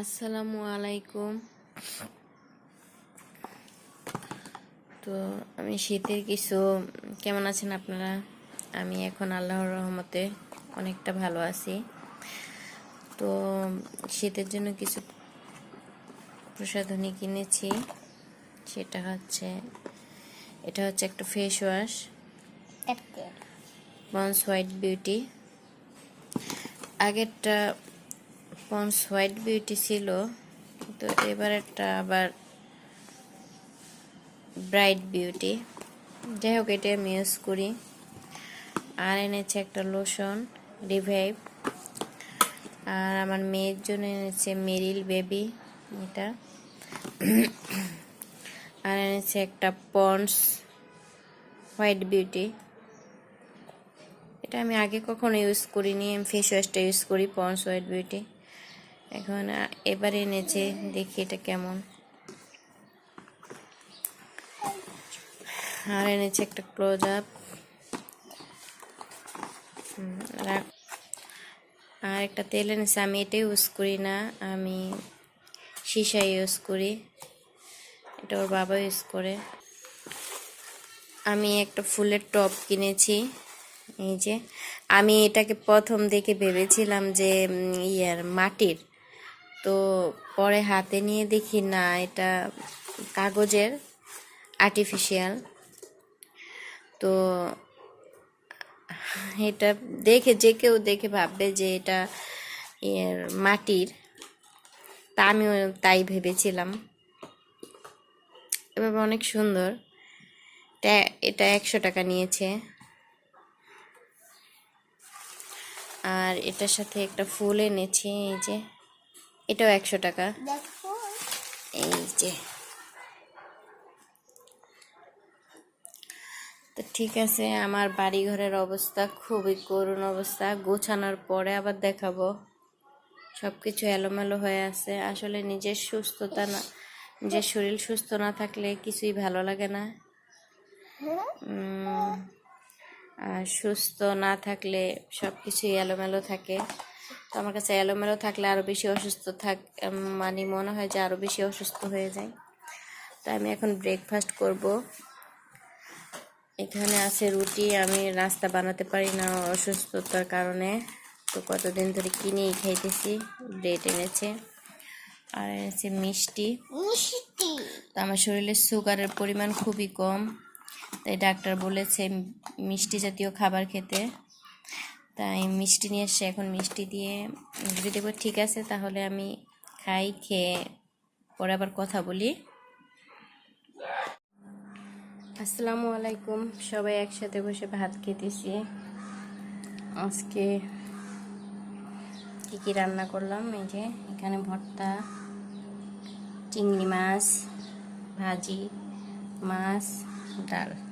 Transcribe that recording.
আসসালামু আলাইকুম। তো আমি শীতের কিছু কেমন আছেন আপনারা? আমি এখন আল্লাহর রহমতে অনেকটা ভালো আছি। তো শীতের জন্য কিছু প্রসাধনী কিনেছি। সেটা হচ্ছে এটা হচ্ছে একটা face wash Pond's white beauty আগেরটা পন্স হোয়াইট বিউটি ছিল? তো এবারেরটা আবার ব্রাইট বিউটি। যাই হোক, এটা আমি ইউজ করি। আর এনেছে একটা লোশন, রিভাইভ। আর আমার মেয়ের জন্য এনেছে মেরিল বেবি, এটা। আর এনেছে একটা পন্স হোয়াইট বিউটি। এটা আমি আগে কখনো ইউজ করিনি, আমি ফেস ওয়াশটা ইউজ করি পন্স হোয়াইট বিউটি। এখন এবার এনেছে দেখি এটা কেমন। আর এনেছে একটা ক্লোজ আপ আর একটা তেল এনেছে, আমি এটা ইউজ করি না, আমি সীসা ইউজ করি। এটা ওর বাবা ইউজ করে। আমি একটা ফুলের টপ কিনেছি, এই যে। আমি এটাকে প্রথম দেখে ভেবেছিলাম যে ইয়ার মাটির তো পরে হাতে নিয়ে দেখি, না, এটা কাগজের আর্টিফিশিয়াল তো এটা দেখে, যে কেউ দেখে ভাববে যে এটা মাটির, তা আমিও তাই ভেবেছিলাম। এভাবে অনেক সুন্দর। এটা একশো টাকা নিয়েছে। আর এটার সাথে একটা ফুল এনেছি, এই যে। এটাও একশো টাকা। এই যে। তো ঠিক আছে আমার বাড়ি ঘরের অবস্থা খুবই করুণ অবস্থা। গোছানোর পরে আবার দেখাবো। সব কিছু এলোমেলো হয়ে আছে। আসলে নিজের সুস্থতা না নিজের শরীর সুস্থ না থাকলে কিছুই ভালো লাগে না। আর সুস্থ না থাকলে সব কিছুই এলোমেলো থাকে। তো আমার কাছে এলোমেলো থাকলে আরও বেশি অসুস্থ থাক মানে মনে হয় যে আরও বেশি অসুস্থ হয়ে যায়। তো আমি এখন ব্রেকফাস্ট করব। এখানে আছে রুটি আমি নাস্তা বানাতে পারি না অসুস্থতার কারণে। তো কতদিন ধরে কিনেই খাইতেছি ব্রেড এনেছে। আর এনেছে মিষ্টি। মিষ্টি। তো আমার শরীরে সুগারের পরিমাণ খুবই কম তাই ডাক্তার বলেছে মিষ্টি জাতীয় খাবার খেতে। তাই মিষ্টি নিয়ে এসে এখন মিষ্টি দিয়ে যদি দেখব ঠিক আছে, তাহলে আমি খাই, খেয়ে পরে আবার কথা বলি। আসসালামু আলাইকুম। সবাই একসাথে বসে ভাত খেতেছি। আজকে কী কী রান্না করলাম? এই যে এখানে ভর্তা, চিংড়ি মাছ, ভাজি, মাছ, ডাল।